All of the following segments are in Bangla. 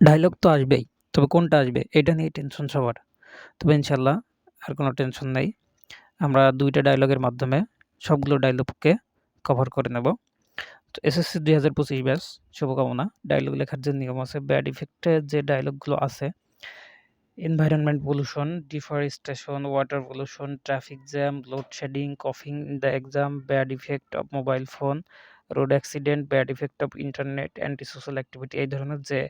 ডায়লগ তো আসবেই, তবে কোনটা আসবে এটা নিয়ে টেনশন সবার। তবে ইনশাল্লাহ আর কোনো টেনশন নেই। আমরা দুইটা ডায়লগের মাধ্যমে সবগুলো ডায়লগকে কভার করে নেব। তো এসএসসি দুই হাজার পঁচিশ ব্যাস শুভকামনা। ডায়লগ লেখার যে নিয়ম আছে ব্যাড ইফেক্টের যে ডায়লগুলো আছে environment pollution deforestation water pollution traffic jam load shedding copying the exam bad effect of mobile phone road accident bad effect of internet anti social activity এই ধরনের যে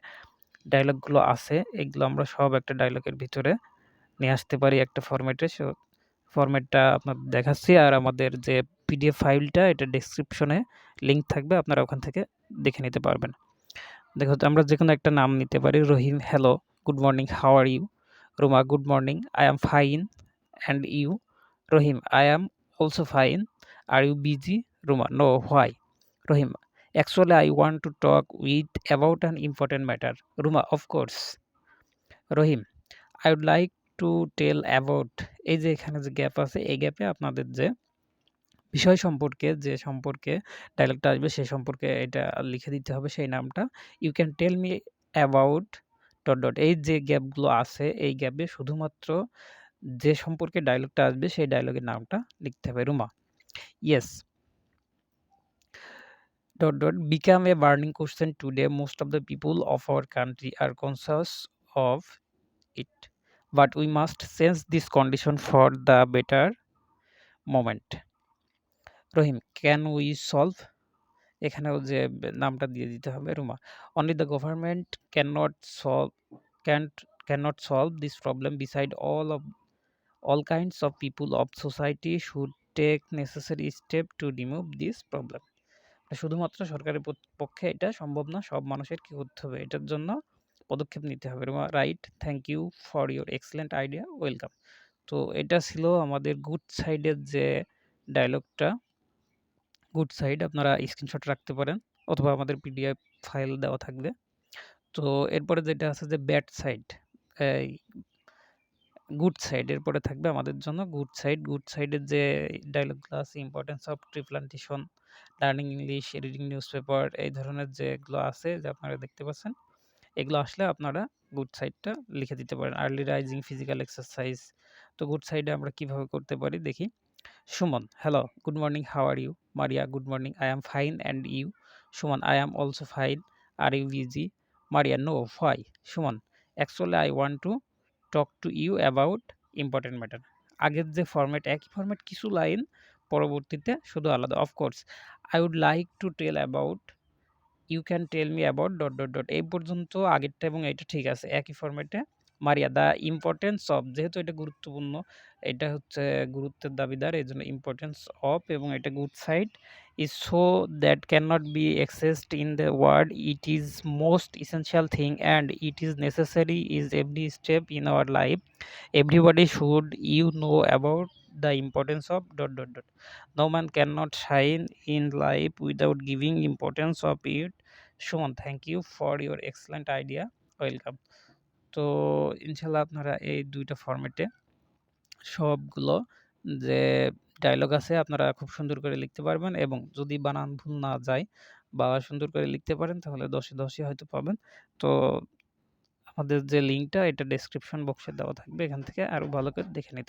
ডায়লগগুলো আছে এগুলো আমরা সব একটা ডায়লগের ভিতরে নিয়ে আসতে পারি একটা ফরম্যাটে। সো ফরম্যাটটা আপনার দেখাচ্ছি আর আমাদের যে পিডিএফ ফাইলটা এটা ডেসক্রিপশনে লিঙ্ক থাকবে আপনারা ওখান থেকে দেখে নিতে পারবেন। দেখো আমরা যে কোনো একটা নাম নিতে পারি Rahim hello good morning how are you Ruma good morning I am fine and you Rahim I am also fine are you busy Ruma no why? Rohim, actually I want to talk with about an important matter. Ruma, of course. Rahim I would like to tell about এই যে এখানে যে গ্যাপ আছে এই গ্যাপে আপনাদের যে বিষয় সম্পর্কে যে সম্পর্কে ডায়লগটা আসবে সেই সম্পর্কে এটা লিখে দিতে হবে সেই নামটা you can tell me about dot, dot এই যে গ্যাপগুলো আছে এই গ্যাপে শুধুমাত্র যে সম্পর্কে ডায়লগটা আসবে সেই ডায়লগের নামটা লিখতে হবে Ruma yes dot dot become a burning question today most of the people of our country are conscious of it but we must change this condition for the better moment Rahim can we solve এখানেও যে নামটা দিয়ে দিতে হবে Ruma only the government can not solve can't cannot solve this problem beside all of all kinds of people of society should take necessary step to remove this problem শুধুমাত্র সরকারের পক্ষে এটা সম্ভব না, সব মানুষের কী করতে হবে? এটার জন্য পদক্ষেপ নিতে হবে। Right thank you for your excellent idea welcome তো এটা ছিল আমাদের গুড সাইডের যে ডায়লগটা গুড সাইড আপনারা স্ক্রিনশট রাখতে পারেন অথবা আমাদের পিডিএফ ফাইল দেওয়া থাকবে। তো এরপরে যেটা আছে যে ব্যাড সাইড গুড সাইড এরপরে থাকবে আমাদের জন্য গুড সাইড গুড সাইডের যে ডায়লগগুলো আছে importance of tree plantation learning English reading newspaper এই ধরনের যেগুলো আছে যে আপনারা দেখতে পাচ্ছেন, এগুলো আসলে আপনারা গুড সাইডটা লিখে দিতে পারেন। আর্লি রাইজিং ফিজিক্যাল এক্সারসাইজ তো গুড সাইডে আমরা কীভাবে করতে পারি দেখি। Suman hello good morning how are you Maria good morning I am fine and you Suman I am also fine are you busy Maria no why Suman actually I want to talk to you about important matter আগের যে ফর্ম্যাট একই ফর্ম্যাট কিছু লাইন পরবর্তীতে শুধু আলাদা। Of course I would like to tell about you can tell me about dot dot dot এই পর্যন্ত আগেরটা এবং এটা ঠিক আছে। একই ফর্ম্যাটে মারিয়া, দ্য ইম্পর্টেন্স অফ, যেহেতু এটা গুরুত্বপূর্ণ, এটা হচ্ছে গুরুত্বের দাবিদার এই জন্য ইম্পর্টেন্স অফ এবং এটা good side is show that can not be accessed in the world it is most essential thing and it is necessary is every step in our life everybody should you know about the importance of dot dot dot no man can not shine in life without giving importance of it শোন thank you for your excellent idea welcome তো ইনশাল্লাহ আপনারা এই দুইটা ফরম্যাটে সবগুলো যে ডায়লগ আছে আপনারা খুব সুন্দর করে লিখতে পারবেন এবং যদি বানান ভুল না যায় বা সুন্দর করে লিখতে পারেন তাহলে দশে দশই হয়তো পাবেন। তো আমাদের যে লিঙ্কটা এটা ডেসক্রিপশন বক্সে দেওয়া থাকবে, এখান থেকে আরও ভালো করে দেখে নিতে